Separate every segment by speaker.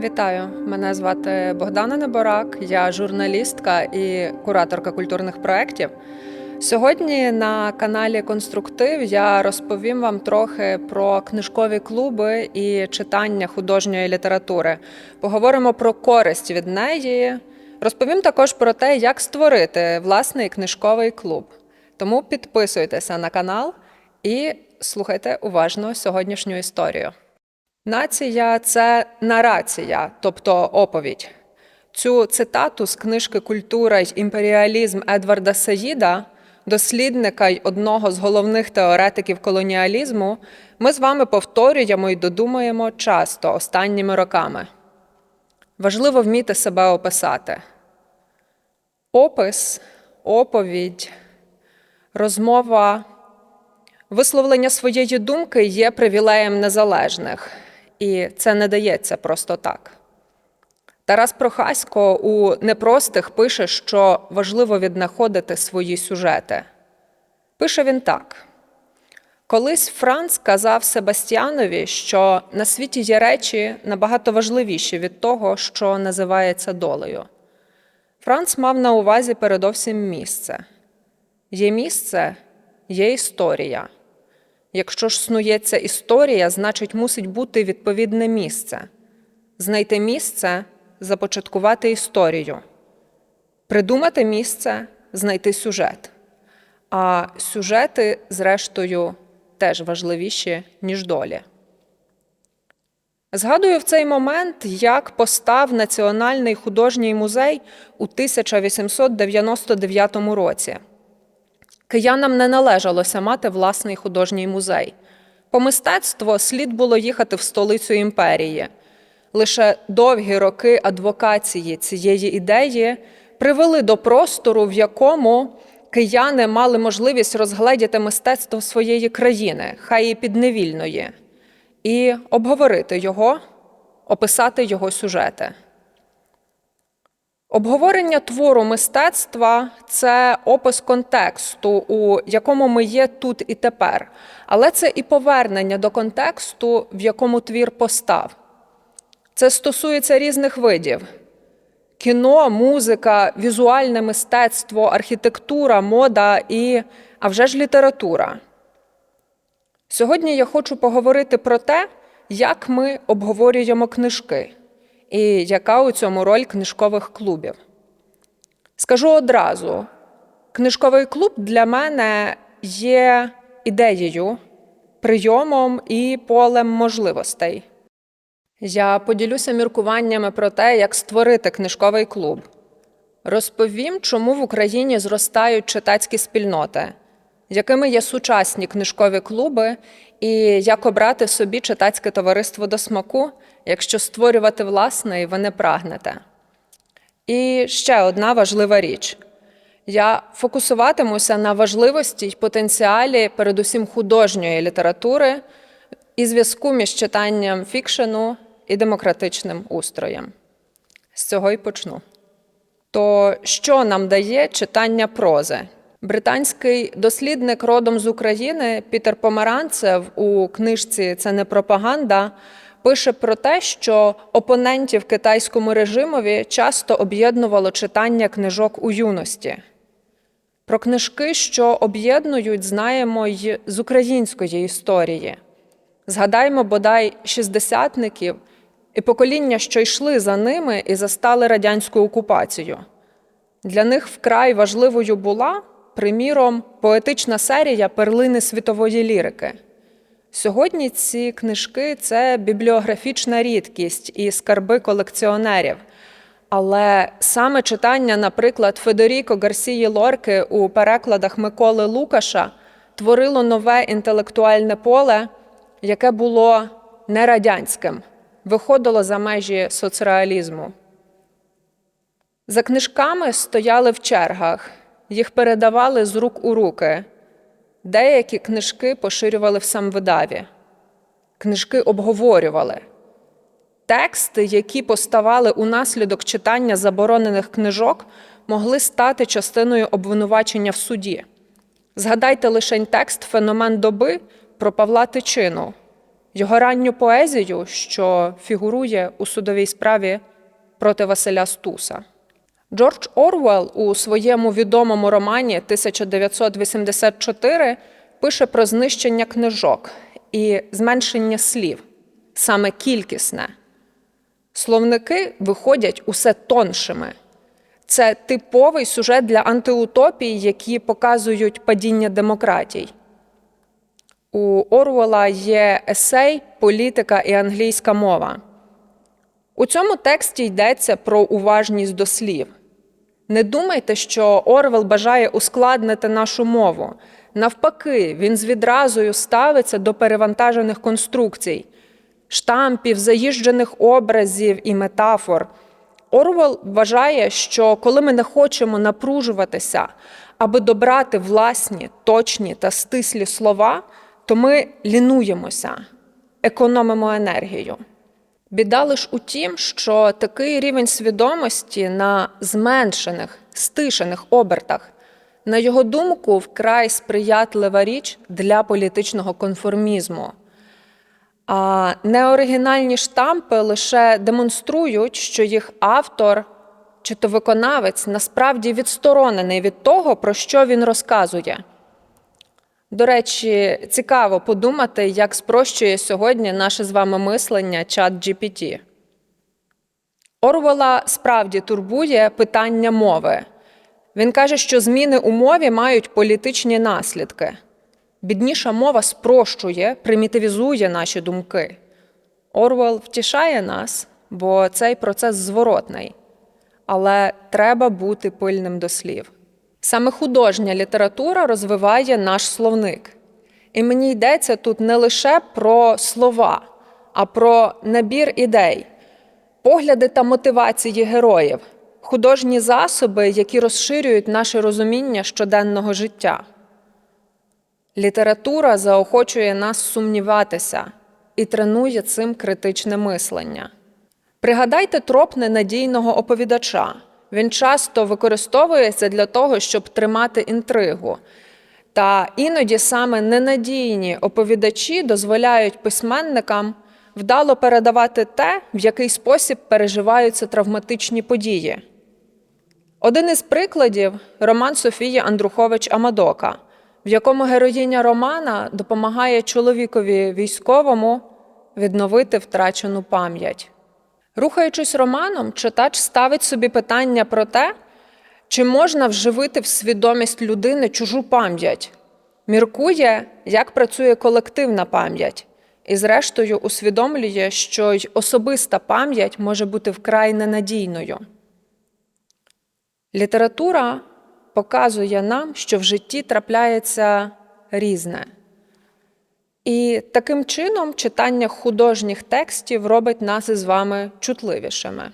Speaker 1: Вітаю, мене звати Богдана Неборак, я журналістка і кураторка культурних проєктів. Сьогодні на каналі Конструктив я розповім вам трохи про книжкові клуби і читання художньої літератури. Поговоримо про користь від неї. Розповім також про те, як створити власний книжковий клуб. Тому підписуйтеся на канал і слухайте уважно сьогоднішню історію. Нація це нарація, тобто оповідь. Цю цитату з книжки Культура й імперіалізм Едварда Саїда, дослідника й одного з головних теоретиків колоніалізму, ми з вами повторюємо і додумуємо часто останніми роками. Важливо вміти себе описати. Опис, оповідь, розмова, висловлення своєї думки є привілеєм незалежних, і це не дається просто так. Тарас Прохасько у непростих пише, що важливо віднаходити свої сюжети. Пише він так: колись Франц казав Себастьянові, що на світі є речі набагато важливіші від того, що називається долею. Франц мав на увазі передовсім місце. Є місце, є історія. Якщо ж снується історія, значить мусить бути відповідне місце. Знайти місце започаткувати історію, придумати місце, знайти сюжет. А сюжети, зрештою, теж важливіші, ніж долі. Згадую в цей момент, як постав Національний художній музей у 1899 році. Киянам не належалося мати власний художній музей. По мистецтво слід було їхати в столицю імперії. Лише довгі роки адвокації цієї ідеї привели до простору, в якому кияни мали можливість розгледіти мистецтво своєї країни, хай і підневільної, і обговорити його, описати його сюжети. Обговорення твору мистецтва це опис контексту, у якому ми є тут і тепер, але це і повернення до контексту, в якому твір постав. Це стосується різних видів: кіно, музика, візуальне мистецтво, архітектура, мода і, а вже ж література. Сьогодні я хочу поговорити про те, як ми обговорюємо книжки і яка у цьому роль книжкових клубів. Скажу одразу: книжковий клуб для мене є ідеєю, прийомом і полем можливостей. Я поділюся міркуваннями про те, як створити книжковий клуб. Розповім, чому в Україні зростають читацькі спільноти, якими є сучасні книжкові клуби, і як обрати собі читацьке товариство до смаку, якщо створювати власне і ви не прагнете. І ще одна важлива річ. Я фокусуватимуся на важливості й потенціалі, передусім художньої літератури і зв'язку між читанням фікшену і демократичним устроєм. З цього й почну. То що нам дає читання прози? Британський дослідник родом з України Пітер Помаранцев у книжці Це не пропаганда пише про те, що опонентів китайському режимові часто об'єднувало читання книжок у юності. Про книжки, що об'єднують, знаємо й з української історії. Згадаймо бодай шістдесятників і покоління, що йшли за ними і застали радянську окупацію. Для них вкрай важливою була, приміром, поетична серія перлини світової лірики. Сьогодні ці книжки це бібліографічна рідкість і скарби колекціонерів. Але саме читання, наприклад, Федеріко Гарсії Лорки у перекладах Миколи Лукаша творило нове інтелектуальне поле, яке було не радянським, виходило за межі соцреалізму. За книжками стояли в чергах, їх передавали з рук у руки. Деякі книжки поширювали в самвидаві, книжки обговорювали. Тексти, які поставали унаслідок читання заборонених книжок, могли стати частиною обвинувачення в суді. Згадайте лишень текст Феномен доби про Павла Тичину. його ранню поезію, що фігурує у судовій справі проти Василя Стуса. Джордж Орвелл у своєму відомому романі 1984 пише про знищення книжок і зменшення слів, саме кількісне. Словники виходять усе тоншими. Це типовий сюжет для антиутопій, які показують падіння демократій. У Орвела є есей, політика і англійська мова. У цьому тексті йдеться про уважність до слів. Не думайте, що Орвел бажає ускладнити нашу мову. Навпаки, він з відразою ставиться до перевантажених конструкцій, штампів, заїжджених образів і метафор. Орвел вважає, що коли ми не хочемо напружуватися, аби добрати власні, точні та стислі слова, то ми лінуємося, економимо енергію. Біда лиш у тім, що такий рівень свідомості на зменшених, стишених обертах, на його думку, вкрай сприятлива річ для політичного конформізму. А неоригінальні штампи лише демонструють, що їх автор чи то виконавець насправді відсторонений від того, про що він розказує. До речі, цікаво подумати, як спрощує сьогодні наше з вами мислення чат GPT. Орвела справді турбує питання мови. Він каже, що зміни у мові мають політичні наслідки. Бідніша мова спрощує, примітивізує наші думки. Орвел втішає нас, бо цей процес зворотний. Але треба бути пильним до слів. Саме художня література розвиває наш словник. І мені йдеться тут не лише про слова, а про набір ідей, погляди та мотивації героїв, художні засоби, які розширюють наше розуміння щоденного життя. Література заохочує нас сумніватися і тренує цим критичне мислення. Пригадайте троп ненадійного оповідача. Він часто використовується для того, щоб тримати інтригу. Та іноді саме ненадійні оповідачі дозволяють письменникам вдало передавати те, в який спосіб переживаються травматичні події. Один із прикладів роман Софії Андрухович Амадока, в якому героїня романа допомагає чоловікові військовому відновити втрачену пам'ять. Рухаючись романом, читач ставить собі питання про те, чи можна вживити в свідомість людини чужу пам'ять, міркує, як працює колективна пам'ять, і, зрештою, усвідомлює, що й особиста пам'ять може бути вкрай ненадійною. Література показує нам, що в житті трапляється різне. І таким чином читання художніх текстів робить нас із вами чутливішими.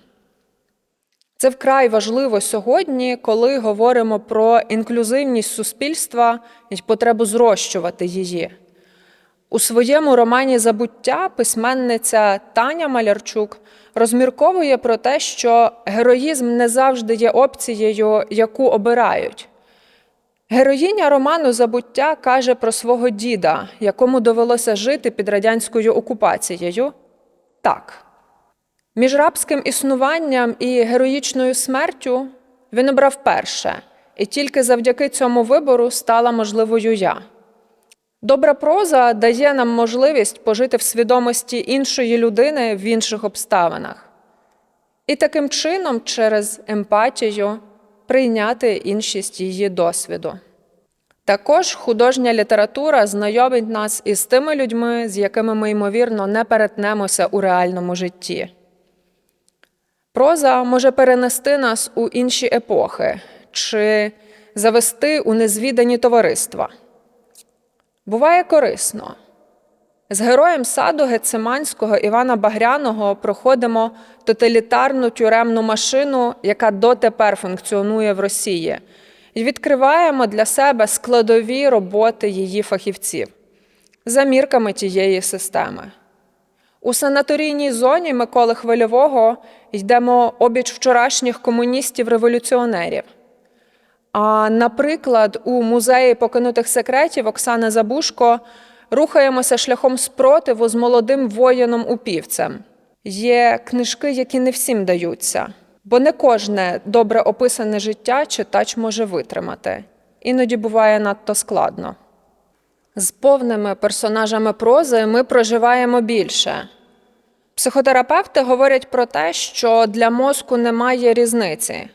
Speaker 1: Це вкрай важливо сьогодні, коли говоримо про інклюзивність суспільства і потребу зрощувати її. У своєму романі Забуття письменниця Таня Малярчук розмірковує про те, що героїзм не завжди є опцією, яку обирають. Героїня роману Забуття каже про свого діда, якому довелося жити під радянською окупацією. Так, між рабським існуванням і героїчною смертю він обрав перше, і тільки завдяки цьому вибору стала можливою я. Добра проза дає нам можливість пожити в свідомості іншої людини в інших обставинах. І таким чином, через емпатію, прийняти іншість її досвіду. Також художня література знайомить нас із тими людьми, з якими ми, ймовірно, не перетнемося у реальному житті. Проза може перенести нас у інші епохи чи завести у незвідані товариства. Буває корисно. З героєм саду Гециманського Івана Багряного проходимо тоталітарну тюремну машину, яка дотепер функціонує в Росії, і відкриваємо для себе складові роботи її фахівців за мірками тієї системи. У санаторійній зоні Миколи Хвильового йдемо обіч вчорашніх комуністів-революціонерів. А наприклад, у музеї покинутих секретів Оксани Забушко рухаємося шляхом спротиву з молодим воїном упівцем. Є книжки, які не всім даються, бо не кожне добре описане життя читач може витримати. Іноді буває надто складно. З повними персонажами прози ми проживаємо більше. Психотерапевти говорять про те, що для мозку немає різниці.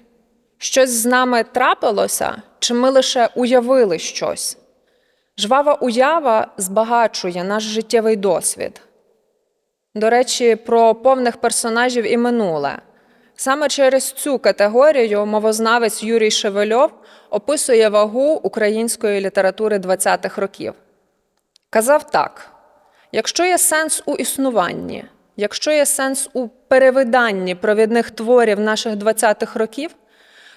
Speaker 1: Щось з нами трапилося, чи ми лише уявили щось. Жвава уява збагачує наш життєвий досвід. До речі, про повних персонажів і минуле. Саме через цю категорію мовознавець Юрій Шевельов описує вагу української літератури ХХ років. Казав так: якщо є сенс у існуванні, якщо є сенс у перевиданні провідних творів наших 20-х років,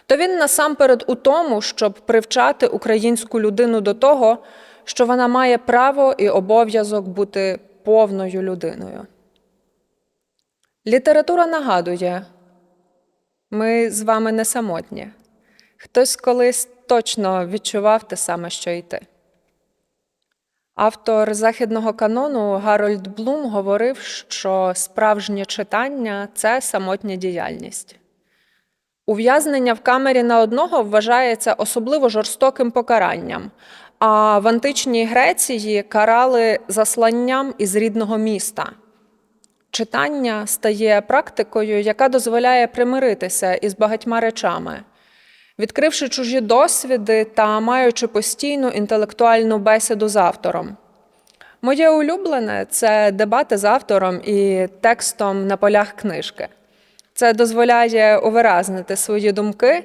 Speaker 1: то він насамперед у тому, щоб привчати українську людину до того, що вона має право і обов'язок бути повною людиною. Література нагадує, ми з вами не самотні. Хтось колись точно відчував те саме, що й ти. Автор західного канону Гарольд Блум говорив, що справжнє читання це самотня діяльність. Ув'язнення в камері на одного вважається особливо жорстоким покаранням, а в античній Греції карали засланням із рідного міста. Читання стає практикою, яка дозволяє примиритися із багатьма речами, відкривши чужі досвіди та маючи постійну інтелектуальну бесіду з автором. Моє улюблене це дебати з автором і текстом на полях книжки. Це дозволяє увиразнити свої думки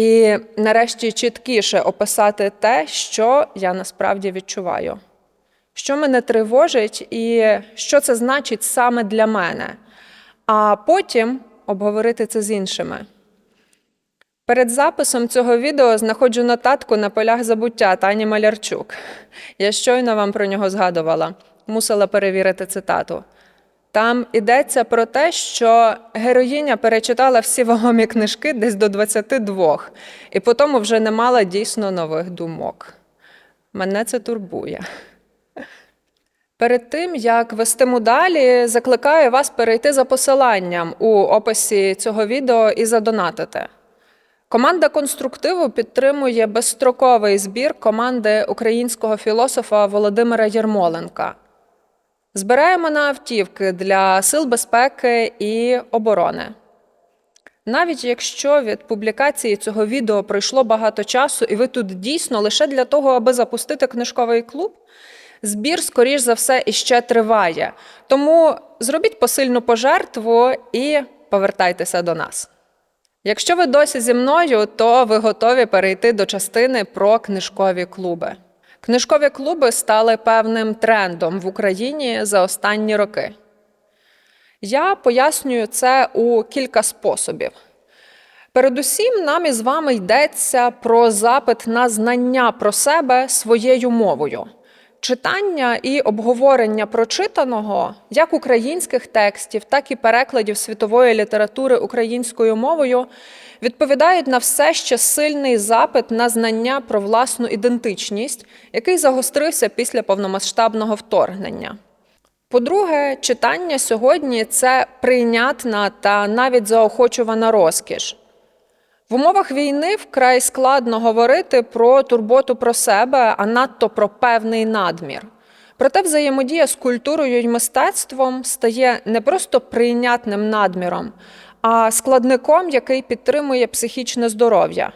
Speaker 1: і, нарешті, чіткіше описати те, що я насправді відчуваю, що мене тривожить і що це значить саме для мене, а потім обговорити це з іншими. Перед записом цього відео знаходжу нотатку на полях забуття Тані Малярчук. Я щойно вам про нього згадувала, мусила перевірити цитату. Там йдеться про те, що героїня перечитала всі вагомі книжки десь до 22, і потім вже не мала дійсно нових думок. Мене це турбує. Перед тим, як вестиму далі, закликаю вас перейти за посиланням у описі цього відео і задонатити. Команда конструктиву підтримує безстроковий збір команди українського філософа Володимира Єрмоленка. Збираємо на автівки для сил безпеки і оборони. Навіть якщо від публікації цього відео пройшло багато часу, і ви тут дійсно лише для того, аби запустити книжковий клуб, збір, скоріш за все, іще триває. Тому зробіть посильну пожертву і повертайтеся до нас. Якщо ви досі зі мною, то ви готові перейти до частини про книжкові клуби. Книжкові клуби стали певним трендом в Україні за останні роки. Я пояснюю це у кілька способів. Передусім, нам із вами йдеться про запит на знання про себе своєю мовою. Читання і обговорення прочитаного як українських текстів, так і перекладів світової літератури українською мовою відповідають на все ще сильний запит на знання про власну ідентичність, який загострився після повномасштабного вторгнення. По-друге, читання сьогодні це прийнятна та навіть заохочувана розкіш. В умовах війни вкрай складно говорити про турботу про себе, а надто про певний надмір. Проте взаємодія з культурою і мистецтвом стає не просто прийнятним надміром, а складником, який підтримує психічне здоров'я.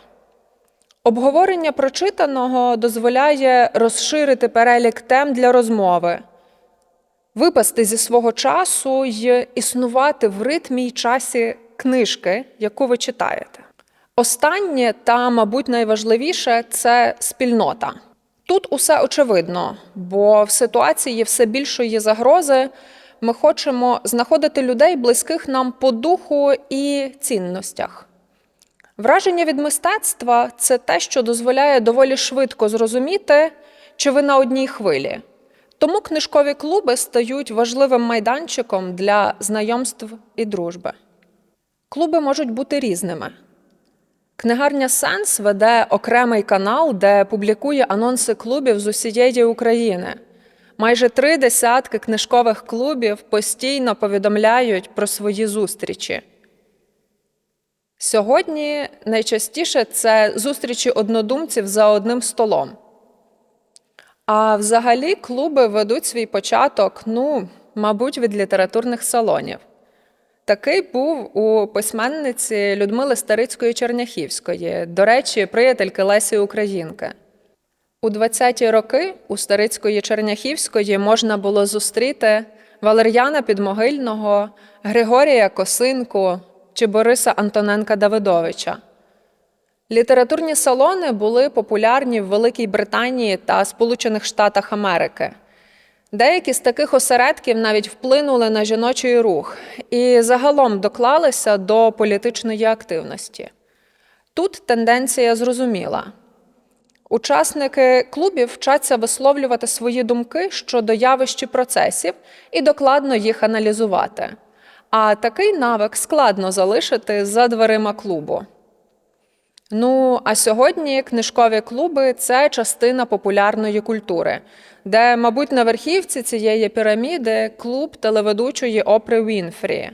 Speaker 1: Обговорення прочитаного дозволяє розширити перелік тем для розмови, випасти зі свого часу й існувати в ритмі й часі книжки, яку ви читаєте. Останнє та, мабуть, найважливіше це спільнота. Тут усе очевидно, бо в ситуації все більшої загрози ми хочемо знаходити людей, близьких нам по духу і цінностях. Враження від мистецтва це те, що дозволяє доволі швидко зрозуміти, чи ви на одній хвилі. Тому книжкові клуби стають важливим майданчиком для знайомств і дружби. Клуби можуть бути різними. Книгарня Сенс веде окремий канал, де публікує анонси клубів з усієї України. Майже три десятки книжкових клубів постійно повідомляють про свої зустрічі. Сьогодні найчастіше це зустрічі однодумців за одним столом. А взагалі клуби ведуть свій початок, ну, мабуть, від літературних салонів. Такий був у письменниці Людмили Старицької Черняхівської, до речі, приятельки Лесі Українки. У 20-ті роки у Старицької Черняхівської можна було зустріти Валер'яна Підмогильного, Григорія Косинку чи Бориса Антоненка Давидовича. Літературні салони були популярні в Великій Британії та Сполучених Штатах Америки. Деякі з таких осередків навіть вплинули на жіночий рух і загалом доклалися до політичної активності. Тут тенденція зрозуміла. Учасники клубів вчаться висловлювати свої думки щодо явищ і процесів і докладно їх аналізувати. А такий навик складно залишити за дверима клубу. Ну, а сьогодні книжкові клуби це частина популярної культури, де, мабуть, на верхівці цієї піраміди клуб телеведучої Опри Вінфрі,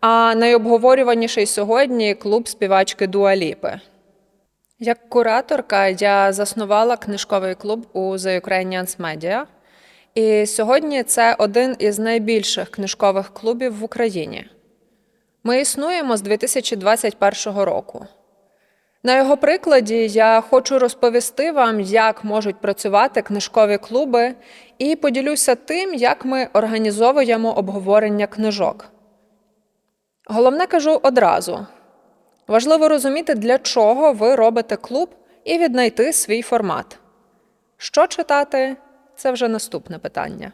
Speaker 1: а найобговорюваніший сьогодні клуб співачки Дуаліпи. Як кураторка я заснувала книжковий клуб у The Ukrainians Media, і сьогодні це один із найбільших книжкових клубів в Україні. Ми існуємо з 2021 року. На його прикладі я хочу розповісти вам, як можуть працювати книжкові клуби, і поділюся тим, як ми організовуємо обговорення книжок. Головне кажу одразу: важливо розуміти, для чого ви робите клуб, і віднайти свій формат. Що читати це вже наступне питання.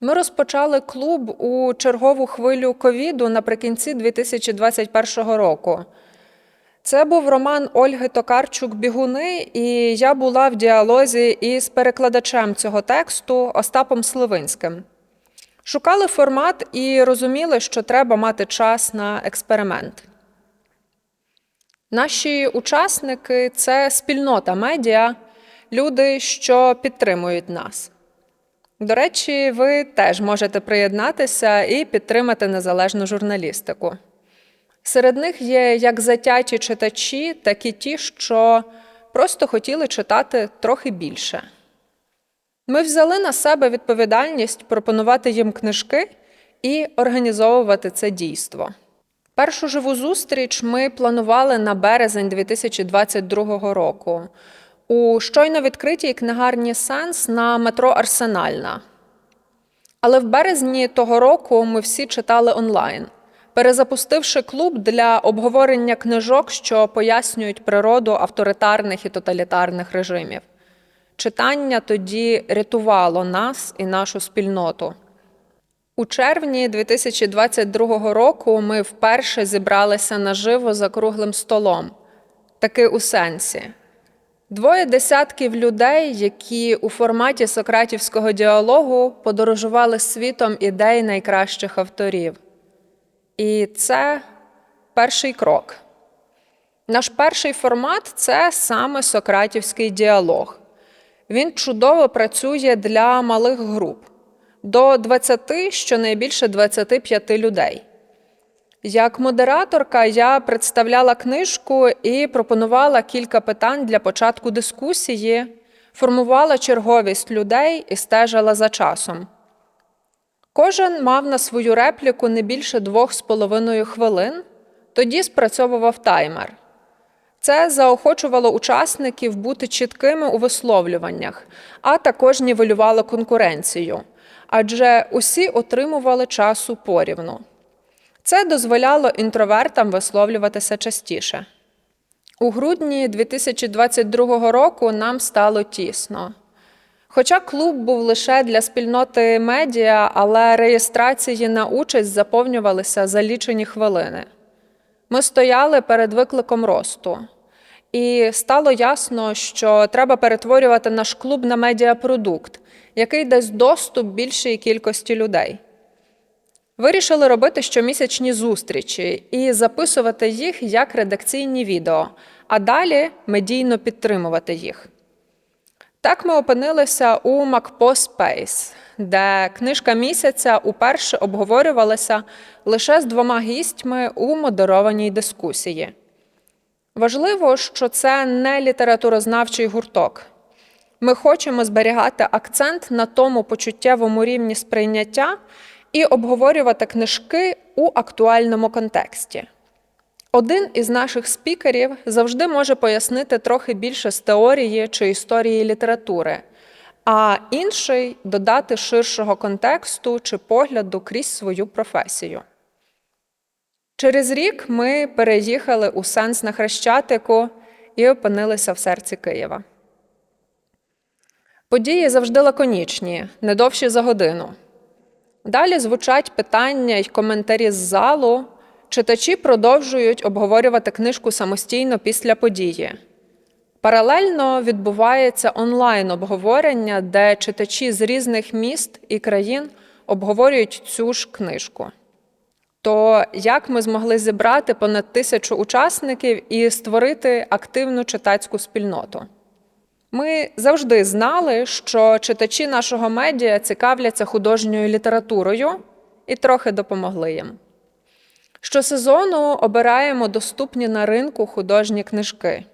Speaker 1: Ми розпочали клуб у чергову хвилю ковіду наприкінці 2021 року. Це був роман Ольги Токарчук Бігуни, і я була в діалозі із перекладачем цього тексту Остапом Сливинським. Шукали формат і розуміли, що треба мати час на експеримент. Наші учасники це спільнота медіа, люди, що підтримують нас. До речі, ви теж можете приєднатися і підтримати незалежну журналістику. Серед них є як затяті читачі, так і ті, що просто хотіли читати трохи більше. Ми взяли на себе відповідальність пропонувати їм книжки і організовувати це дійство. Першу живу зустріч ми планували на березень 2022 року у щойно відкритій книгарні Сенс на метро Арсенальна. Але в березні того року ми всі читали онлайн перезапустивши клуб для обговорення книжок, що пояснюють природу авторитарних і тоталітарних режимів. Читання тоді рятувало нас і нашу спільноту. У червні 2022 року ми вперше зібралися наживо за круглим столом, таки у сенсі. Двоє десятків людей, які у форматі сократівського діалогу подорожували світом ідей найкращих авторів. І це перший крок. Наш перший формат це саме Сократівський діалог. Він чудово працює для малих груп до 20, щонайбільше 25 людей. Як модераторка я представляла книжку і пропонувала кілька питань для початку дискусії, формувала черговість людей і стежила за часом. Кожен мав на свою репліку не більше двох з половиною хвилин, тоді спрацьовував таймер. Це заохочувало учасників бути чіткими у висловлюваннях, а також нівелювало конкуренцію, адже усі отримували часу порівну. Це дозволяло інтровертам висловлюватися частіше. У грудні 2022 року нам стало тісно. Хоча клуб був лише для спільноти медіа, але реєстрації на участь заповнювалися за лічені хвилини. Ми стояли перед викликом росту, і стало ясно, що треба перетворювати наш клуб на медіапродукт, який дасть доступ більшій кількості людей. Вирішили робити щомісячні зустрічі і записувати їх як редакційні відео, а далі медійно підтримувати їх. Так ми опинилися у МакПо Space, де книжка місяця уперше обговорювалася лише з двома гістьми у модерованій дискусії. Важливо, що це не літературознавчий гурток. Ми хочемо зберігати акцент на тому почуттєвому рівні сприйняття і обговорювати книжки у актуальному контексті. Один із наших спікерів завжди може пояснити трохи більше з теорії чи історії літератури, а інший додати ширшого контексту чи погляду крізь свою професію. Через рік ми переїхали у сенс на Хрещатику і опинилися в серці Києва. Події завжди лаконічні, не довші за годину. Далі звучать питання й коментарі з залу. Читачі продовжують обговорювати книжку самостійно після події. Паралельно відбувається онлайн обговорення, де читачі з різних міст і країн обговорюють цю ж книжку. То як ми змогли зібрати понад тисячу учасників і створити активну читацьку спільноту? Ми завжди знали, що читачі нашого медіа цікавляться художньою літературою і трохи допомогли їм. Щосезону обираємо доступні на ринку художні книжки.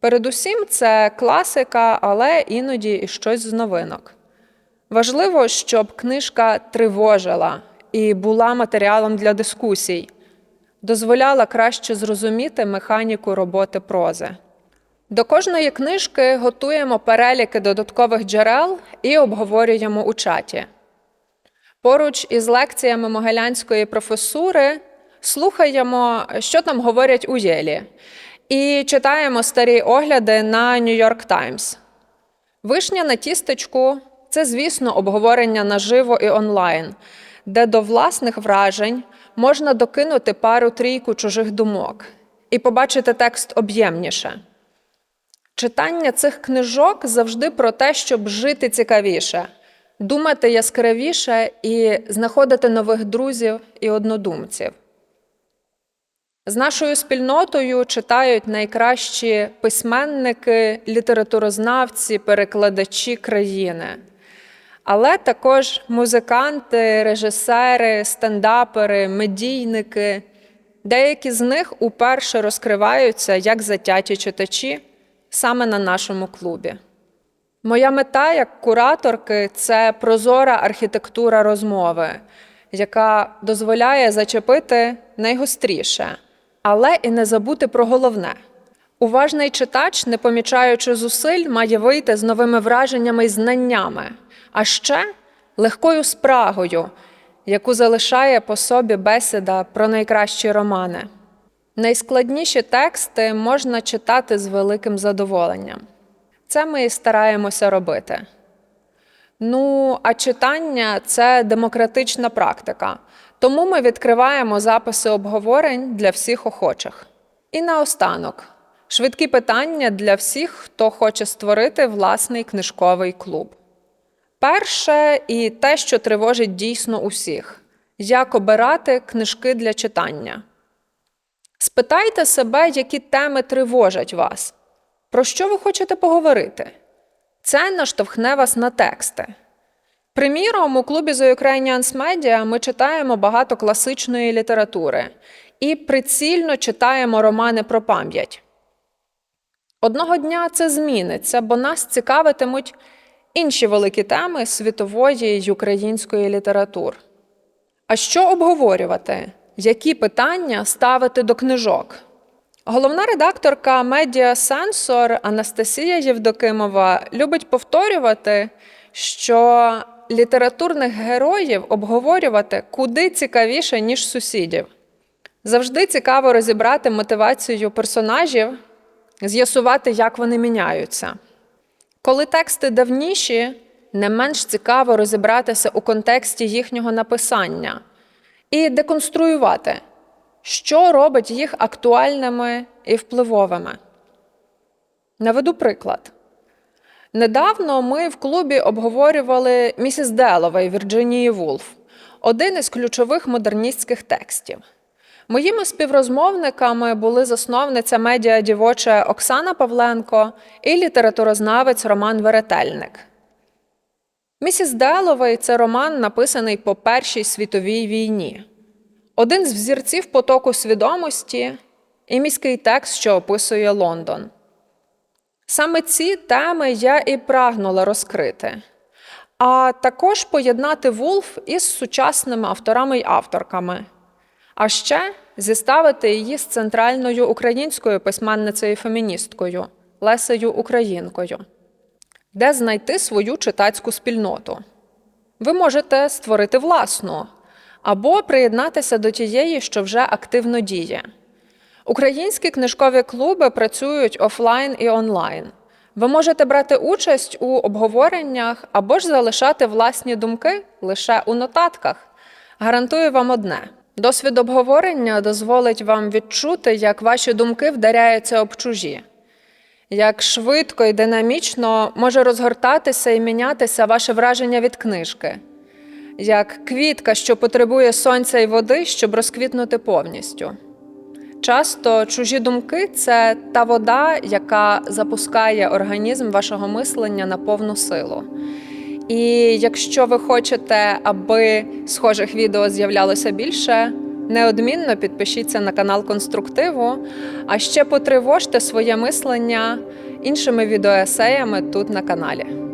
Speaker 1: Передусім, це класика, але іноді і щось з новинок. Важливо, щоб книжка тривожила і була матеріалом для дискусій, дозволяла краще зрозуміти механіку роботи прози. До кожної книжки готуємо переліки додаткових джерел і обговорюємо у чаті. Поруч із лекціями Могилянської професури слухаємо, що там говорять у Єлі, і читаємо старі огляди на York Times. Вишня на тістечку це, звісно, обговорення наживо і онлайн, де до власних вражень можна докинути пару трійку чужих думок і побачити текст об'ємніше. Читання цих книжок завжди про те, щоб жити цікавіше, думати яскравіше і знаходити нових друзів і однодумців. З нашою спільнотою читають найкращі письменники, літературознавці, перекладачі країни, але також музиканти, режисери, стендапери, медійники. Деякі з них уперше розкриваються як затяті читачі саме на нашому клубі. Моя мета як кураторки це прозора архітектура розмови, яка дозволяє зачепити найгостріше, але і не забути про головне. Уважний читач, не помічаючи зусиль, має вийти з новими враженнями і знаннями, а ще легкою спрагою, яку залишає по собі бесіда про найкращі романи. Найскладніші тексти можна читати з великим задоволенням. Це ми і стараємося робити. Ну, а читання це демократична практика, тому ми відкриваємо записи обговорень для всіх охочих. І наостанок швидкі питання для всіх, хто хоче створити власний книжковий клуб. Перше і те, що тривожить дійсно усіх як обирати книжки для читання. Спитайте себе, які теми тривожать вас, про що ви хочете поговорити. Це наштовхне вас на тексти. Приміром, у клубі The Ukrainians Media ми читаємо багато класичної літератури і прицільно читаємо романи про пам'ять. Одного дня це зміниться, бо нас цікавитимуть інші великі теми світової й української літератур. А що обговорювати? які питання ставити до книжок. Головна редакторка Медіа Сенсор Анастасія Євдокимова любить повторювати, що літературних героїв обговорювати куди цікавіше, ніж сусідів. Завжди цікаво розібрати мотивацію персонажів, з'ясувати, як вони міняються. Коли тексти давніші, не менш цікаво розібратися у контексті їхнього написання і деконструювати, що робить їх актуальними і впливовими. Наведу приклад. Недавно ми в клубі обговорювали місіс Деловей Вірджинії Вулф, один із ключових модерністських текстів. Моїми співрозмовниками були засновниця медіа дівоче Оксана Павленко і літературознавець Роман Веретельник. Місіс Деловей це роман, написаний по Першій світовій війні. Один з взірців потоку свідомості і міський текст, що описує Лондон. Саме ці теми я і прагнула розкрити, а також поєднати Вулф із сучасними авторами й авторками, а ще зіставити її з центральною українською письменницею феміністкою Лесею Українкою, де знайти свою читацьку спільноту. Ви можете створити власну або приєднатися до тієї, що вже активно діє. Українські книжкові клуби працюють офлайн і онлайн. Ви можете брати участь у обговореннях або ж залишати власні думки лише у нотатках. Гарантую вам одне: досвід обговорення дозволить вам відчути, як ваші думки вдаряються об чужі, як швидко і динамічно може розгортатися і мінятися ваше враження від книжки, як квітка, що потребує сонця і води, щоб розквітнути повністю. Часто чужі думки це та вода, яка запускає організм вашого мислення на повну силу. І якщо ви хочете, аби схожих відео з'являлося більше, неодмінно підпишіться на канал Конструктиву, а ще потривожте своє мислення іншими відеоесеями тут на каналі.